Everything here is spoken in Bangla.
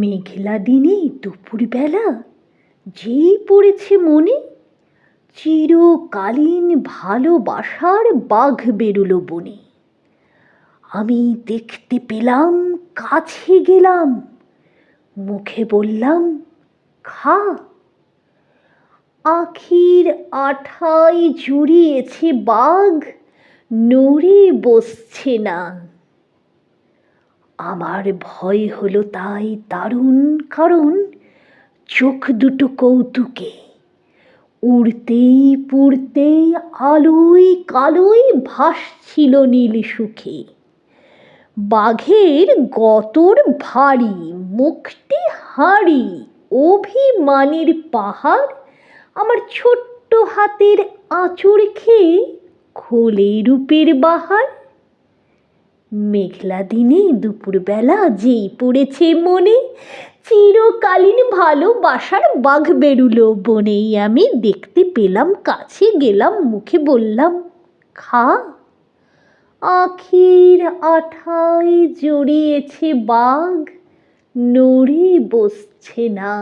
মেঘলা দিনে দুপুরবেলা যেই পড়েছে মনে, চিরকালীন ভালোবাসার বাঘ বেরুলো বনে। আমি দেখতে পেলাম, কাছে গেলাম, মুখে বললাম, খা, আখির আঠায় জুড়িয়েছে বাঘ, নড়ে বসছে না। আমার ভয় হলো তাই দারুণ কারণ চোখ দুটো কৌতুকে। উড়তেই পুড়তেই আলোয় কালোয় ভাসছিল নীল সুখে। বাঘের গতর ভারী, মুখটি হাঁড়ি, অভিমানের পাহাড়, আমার ছোট্ট হাতের আঁচড় খেয়ে খোলে রূপের বাহার। মেঘলা দিনে দুপুরবেলা যেই পড়েছে মনে, চিরকালীন ভালোবাসার বাঘ বেরুলো বনেই। আমি দেখতে পেলাম, কাছে গেলাম, মুখে বললাম, খা, আখির আঠায় জড়িয়েছে বাঘ, নড়ে বসছে না।